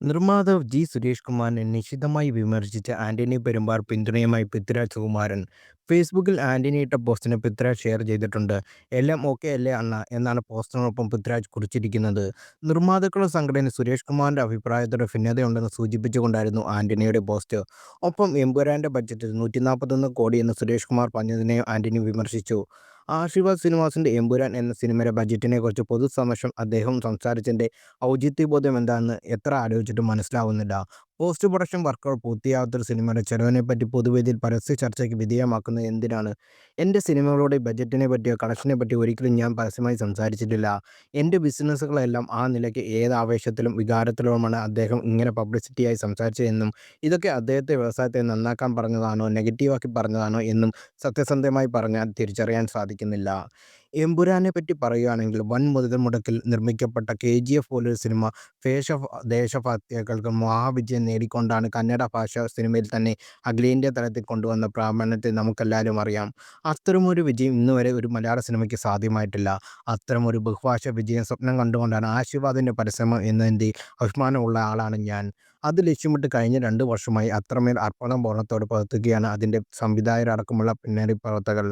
നിർമ്മാതാവ് ജി. സുരേഷ് കുമാറിനെ നിശിതമായി വിമർശിച്ച ആന്റണി പെരുമ്പാർ പിന്തുണയുമായി പൃഥ്വിരാജ് സുകുമാരൻ ഫേസ്ബുക്കിൽ ആന്റണി ഇട്ട പോസ്റ്റിന് പൃഥ്വിരാജ് ഷെയർ ചെയ്തിട്ടുണ്ട്. എല്ലാം ഓക്കെ അല്ലേ അണ്ണ? എന്നാണ് പോസ്റ്ററിനൊപ്പം പൃഥ്വിരാജ് കുറിച്ചിരിക്കുന്നത്. നിർമ്മാതാക്കളുടെ സംഘടന സുരേഷ് കുമാറിന്റെ അഭിപ്രായത്തോടെ ഭിന്നതയുണ്ടെന്ന് സൂചിപ്പിച്ചുകൊണ്ടായിരുന്നു ആന്റണിയുടെ പോസ്റ്റ്. ഒപ്പം എംപുരാന്റെ ബഡ്ജറ്റ് നൂറ്റി നാൽപ്പത്തൊന്ന് കോടി എന്ന് സുരേഷ് കുമാർ പറഞ്ഞതിനെ ആന്റണി വിമർശിച്ചു. ആശീർവാദ് സിനിമാസിന്റെ എമ്പുരാൻ എന്ന സിനിമയുടെ ബജറ്റിനെ കുറിച്ച് പൊതുസമക്ഷം അദ്ദേഹം സംസാരിച്ചതിന്റെ ഔചിത്യബോധം എന്താണെന്ന് എത്ര ആലോചിച്ചിട്ടും മനസ്സിലാവുന്നില്ല. പോസ്റ്റ് പ്രൊഡക്ഷൻ വർക്കുകൾ പൂർത്തിയാകാത്തൊരു സിനിമയുടെ ചെലവിനെ പറ്റി പൊതുവേദിയിൽ പരസ്യ ചർച്ചയ്ക്ക് വിധേയമാക്കുന്നത് എന്തിനാണ്? എന്റെ സിനിമകളുടെ ബജറ്റിനെ പറ്റിയോ കളക്ഷനെ പറ്റിയോ ഒരിക്കലും ഞാൻ പരസ്യമായി സംസാരിച്ചിട്ടില്ല. എന്റെ ബിസിനസ്സുകളെല്ലാം ആ നിലയ്ക്ക് ഏത് ആവേശത്തിലും വികാരത്തിലുമാണ് അദ്ദേഹം ഇങ്ങനെ പബ്ലിസിറ്റിയായി സംസാരിച്ചതെന്നും ഇതൊക്കെ അദ്ദേഹത്തെ വ്യവസായത്തെ നന്നാക്കാൻ പറഞ്ഞതാണോ നെഗറ്റീവാക്കി പറഞ്ഞതാണോ എന്നും സത്യസന്ധമായി പറഞ്ഞാൽ തിരിച്ചറിയാൻ സാധിക്കുന്നില്ല. എമ്പുരാനെപ്പറ്റി പറയുകയാണെങ്കിൽ വൻ മുതൽമുടക്കിൽ നിർമ്മിക്കപ്പെട്ട കെ ജി കെജിഎഫ് പോലൊരു സിനിമ ഫേഷ ദേശഭക്തികൾക്ക് മഹാവിജയം നേടിക്കൊണ്ടാണ് കന്നഡ ഭാഷ സിനിമയിൽ തന്നെ അഖിലേന്ത്യാ തലത്തിൽ കൊണ്ടുവന്ന പ്രാമാണത്തെ നമുക്കെല്ലാവരും അറിയാം. അത്തരമൊരു വിജയം ഇന്നുവരെ ഒരു മലയാള സിനിമയ്ക്ക് സാധ്യമായിട്ടില്ല. അത്തരമൊരു ബഹുഭാഷ വിജയം സ്വപ്നം കണ്ടുകൊണ്ടാണ് ആശീർവാദിന്റെ പരിശ്രമം എന്നതിന്റെ അഭിമാനമുള്ള ആളാണ് ഞാൻ. അത് ലക്ഷ്യമിട്ട് കഴിഞ്ഞ രണ്ട് വർഷമായി അത്രമേൽ അർപ്പണം അർപ്പണബോധത്തോടെ പ്രവർത്തിക്കുകയാണ് അതിന്റെ സംവിധായകരടക്കമുള്ള പിന്നണി പ്രവർത്തകർ.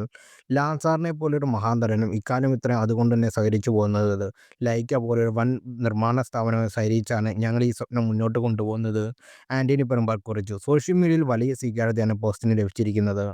ലാൽ സാറിനെപ്പോലൊരു മഹാന്തരനും ഇക്കാലം ഇത്രയും അതുകൊണ്ട് തന്നെ സഹകരിച്ചു പോകുന്നത്. ലൈക്ക പോലൊരു വൻ നിർമ്മാണ സ്ഥാപനമായി സഹകരിച്ചാണ് ഞങ്ങൾ ഈ സ്വപ്നം മുന്നോട്ട് കൊണ്ടുപോകുന്നത്. ആന്റണി പെരുമ്പാൽ കുറിച്ചു. സോഷ്യൽ മീഡിയയിൽ വലിയ സ്വീകാര്യതയാണ് പോസ്റ്റിന് ലഭിച്ചിരിക്കുന്നത്.